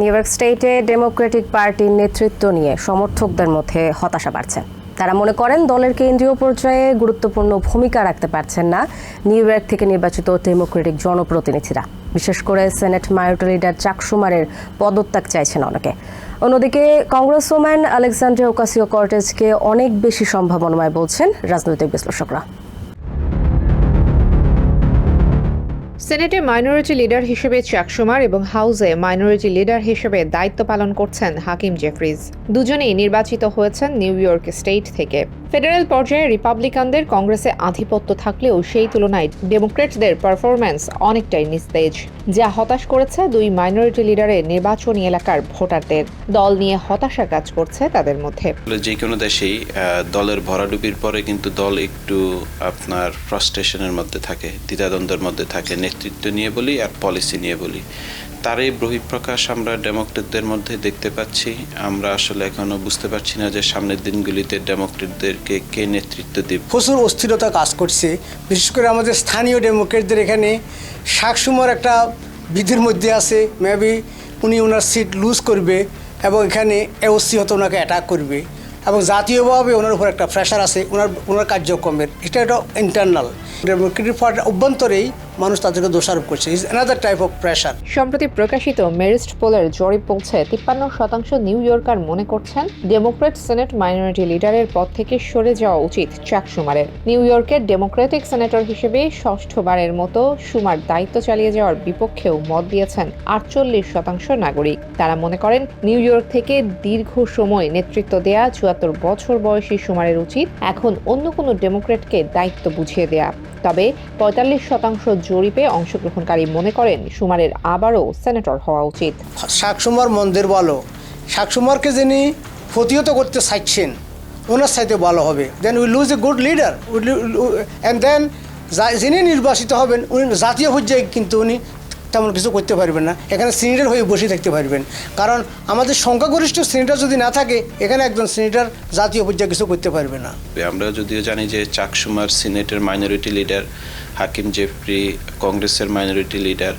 New York স্টেটে Democratic পার্টির নেতৃত্ব নিয়ে সমর্থকদের মধ্যে হতাশা বাড়ছে। তারা মনে করেন দলের কেন্দ্রীয় পর্যায়ে গুরুত্বপূর্ণ ভূমিকা রাখতে পারছেন না নিউ ইয়র্ক থেকে নির্বাচিত ডেমোক্রেটিক জনপ্রতিনিধিরা। বিশেষ করে সেনেট মাইনরিটি লিডার চাকসুমারের পদত্যাগ চাইছেন অনেকে। অন্যদিকে কংগ্রেস ওম্যান আলেকজান্ডার ওকাসিও কর্টেজকে অনেক বেশি সম্ভাবনাময় বলছেন রাজনৈতিক বিশ্লেষকরা। সেনেটে মাইনরিটি লিডার হিসেবে চাকসুমার এবং হাউসে মাইনরিটি লিডার হিসেবে দায়িত্ব পালন করছেন হাকিম জেফরিজ। দুজনেই নির্বাচিত হয়েছেন নিউ ইয়র্ক স্টেট থেকে। ফেডারেল পর্যায়ে রিপাবলিকানদের কংগ্রেসে আধিপত্য থাকলেও সেই তুলনায় ডেমোক্রেটদের পারফরম্যান্স অনেকটাই নিস্তেজ। যা হতাশ করেছে দুই মাইনরিটি লিডারের নির্বাচনী এলাকার ভোটারদের। দল নিয়ে হতাশা কাজ করছে তাদের মধ্যে। যে কোনো দেশেই দলের ভরাডুবির পরে কিন্তু দল একটু আপনার ফ্রাস্ট্রেশনের মধ্যে থাকে, দ্বিধাদ্বন্দ্বের মধ্যে থাকে নেতৃত্ব নিয়ে বলি আর পলিসি নিয়ে বলি। তার এই বহিঃপ্রকাশ আমরা ডেমোক্রেটদের মধ্যে দেখতে পাচ্ছি। আমরা আসলে এখনও বুঝতে পারছি না যে সামনের দিনগুলিতে ডেমোক্রেটদেরকে কে নেতৃত্ব দেবে। প্রচুর অস্থিরতা কাজ করছে। বিশেষ করে আমাদের স্থানীয় ডেমোক্রেটদের এখানে শাকসুমার একটা বিধির মধ্যে আছে। মেবি উনি ওনার সিট লুজ করবে এবং এখানে এওসি হয়তো ওনাকে অ্যাটাক করবে এবং জাতীয়ভাবে ওনার উপর একটা প্রেশার আছে। ওনার ওনার কার্যক্রমের। এটা একটা ইন্টারনাল ডেমোক্রেটিক পার্টির অভ্যন্তরেই মানুষ তাদেরকে দোষারোপ করছে। Is another type of pressure সম্প্রতি প্রকাশিত মেরিস্ট পোলের জরিপ বলছে, তিপ্পান্ন শতাংশ নিউ ইয়র্কার মনে করছেন, ডেমোক্রেট সেনেট মাইনরিটি লিডারের পদ থেকে সরে যাওয়া উচিত চাক সুমারের নিউ ইয়র্কের ডেমোক্রেটিক সেনেটর হিসেবে ষষ্ঠবারের মতো সুমার দায়িত্ব চালিয়ে যাওয়ার বিপক্ষেও মত দিয়েছেন আটচল্লিশ শতাংশ নাগরিক। তারা মনে করেন, নিউ ইয়র্ক থেকে দীর্ঘ সময় নেতৃত্ব দেয়া, চুয়াত্তর বছর বয়সী সুমারের উচিত, এখন অন্য কোনো ডেমোক্রেটকে দায়িত্ব বুঝিয়ে দেয়া। তবে পঁয়তাল্লিশ শতাংশ জরিপে অংশগ্রহণকারী মনে করেন সুমারের আবারও সেনেটর হওয়া উচিত। শাকসুমার মন্দির বলো। শাকসুমারকে যিনি প্রতিহত করতে চাইছেন, ওনার সাইতে ভালো হবে। Then we lose a good leader then যিনি নির্বাচিত হবেন, উনি জাতীয় পর্যায়ে কিন্তু উনি তেমন কিছু করতে পারবেন না। এখানে সিনিয়র হয়ে বসে থাকতে পারবেন। কারণ আমাদের সংখ্যাগরিষ্ঠ সিনিয়র যদি না থাকে, এখানে একজন সিনিয়র জাতীয় পর্যায়ে কিছু করতে পারবে না। আমরা যদিও জানি যে চাকসুমার সিনেটের মাইনরিটি লিডার হাকিম জেফরি কংগ্রেসের মাইনরিটি লিডার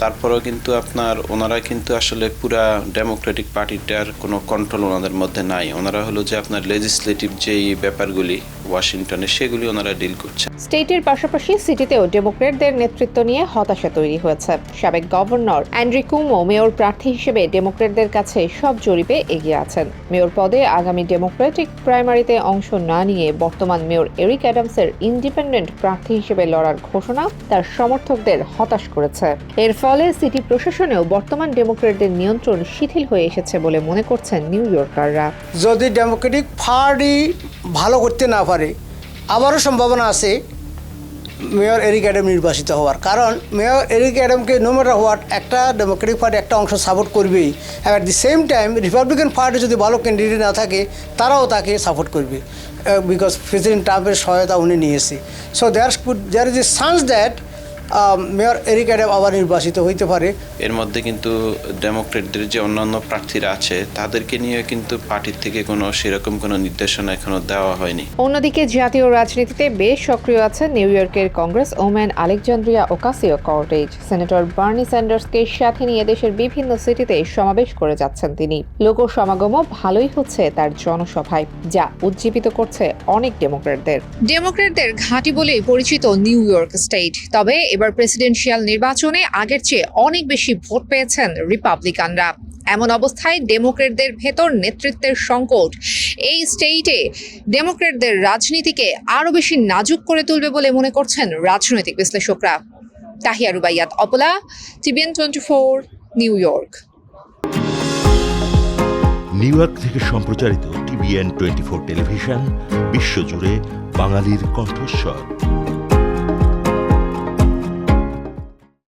তারপরেও কিন্তু আপনার ওনারা কিন্তু আসলে পুরা ডেমোক্রেটিক পার্টিটার কোনো কন্ট্রোল ওনাদের মধ্যে নাই। ওনারা হলো যে আপনার লেজিসলেটিভ যেই ব্যাপারগুলি ওয়াশিংটনে সেগুলি ওনারা ডিল করছেন। স্টেটের পাশাপাশি সিটিতেও ডেমোক্রেটদের নেতৃত্ব নিয়ে হতাশা তৈরি হয়েছে। সাবেক গভর্নর অ্যান্ড্রি কুমো মেয়র প্রার্থী হিসেবে ডেমোক্রেটদের কাছে সব জরিপে এগিয়ে আছেন। মেয়র পদে আগামী ডেমোক্রেটিক প্রাইমারিতে অংশ না নিয়ে বর্তমান মেয়র এরিক অ্যাডামসের ইন্ডিপেন্ডেন্ট প্রার্থী হিসেবে লড়ার ঘোষণা তার সমর্থকদের হতাশ করেছে। এর ফলে সিটি প্রশাসনেও বর্তমান ডেমোক্রেটদের নিয়ন্ত্রণ শিথিল হয়ে এসেছে বলে মনে করছেন নিউ ইয়র্কাররা। যদি ডেমোক্রেটিক পার্টি ভালো করতে না পারে। আবারও সম্ভাবনা আছে মেয়র এরিক অ্যাডাম নির্বাচিত হওয়ার। কারণ মেয়র এরিক অ্যাডামকে নো ম্যাটার হোয়াট একটা ডেমোক্রেটিক পার্টি একটা অংশ সাপোর্ট করবেই। At the same time Republican party যদি ভালো ক্যান্ডিডেট না থাকে, তারাও তাকে সাপোর্ট করবে। বিকজ প্রেসিডেন্ট ট্রাম্পের সহায়তা উনি নিয়েছে। So there there is a chance that mayor Eric Adam আবার নির্বাচিত হইতে পারে। এর মধ্যে কিন্তু ডেমোক্রেটদের যে অন্যান্য প্রার্থীরা আছে তাদেরকে নিয়ে কিন্তু পার্টির থেকে কোনো সেরকম কোনো নির্দেশনা এখনও দেওয়া হয়নি। অন্যদিকে জাতীয় রাজনীতিতে বেশ সক্রিয় আছেন নিউ ইয়র্কের congresswoman Alexandria Ocasio Cortez. Senator Bernie স্যান্ডার্সকে সাথে নিয়ে দেশের বিভিন্ন সিটিতে সমাবেশ করে যাচ্ছেন তিনি। লোক সমাগমও ভালোই হচ্ছে তার জনসভায় যা উজ্জীবিত করছে অনেক ডেমোক্রেটদের। ডেমোক্রেটদের ঘাঁটি বলেই পরিচিত নিউ ইয়র্ক স্টেট। তবে এবার প্রেসিডেন্সিয়াল নির্বাচনে আগের চেয়ে অনেক বেশি ভোট পেয়েছেন রিপাবলিকানরা এমন অবস্থায় ডেমোক্রেটদের ভেতর নেতৃত্বের সংকট এই স্টেটে ডেমোক্রেটদের রাজনীতিকে আরও বেশি নাজুক করে তুলবে বলে মনে করছেন রাজনৈতিক বিশ্লেষকরা। Tahiya Rubaiyat, Apala TBN twenty four New York New York থেকে সম্প্রচারিত টিভিএন টোয়েন্টি ফোর টেলিভিশন, বিশ্বজুড়ে বাঙালির কণ্ঠস্বর।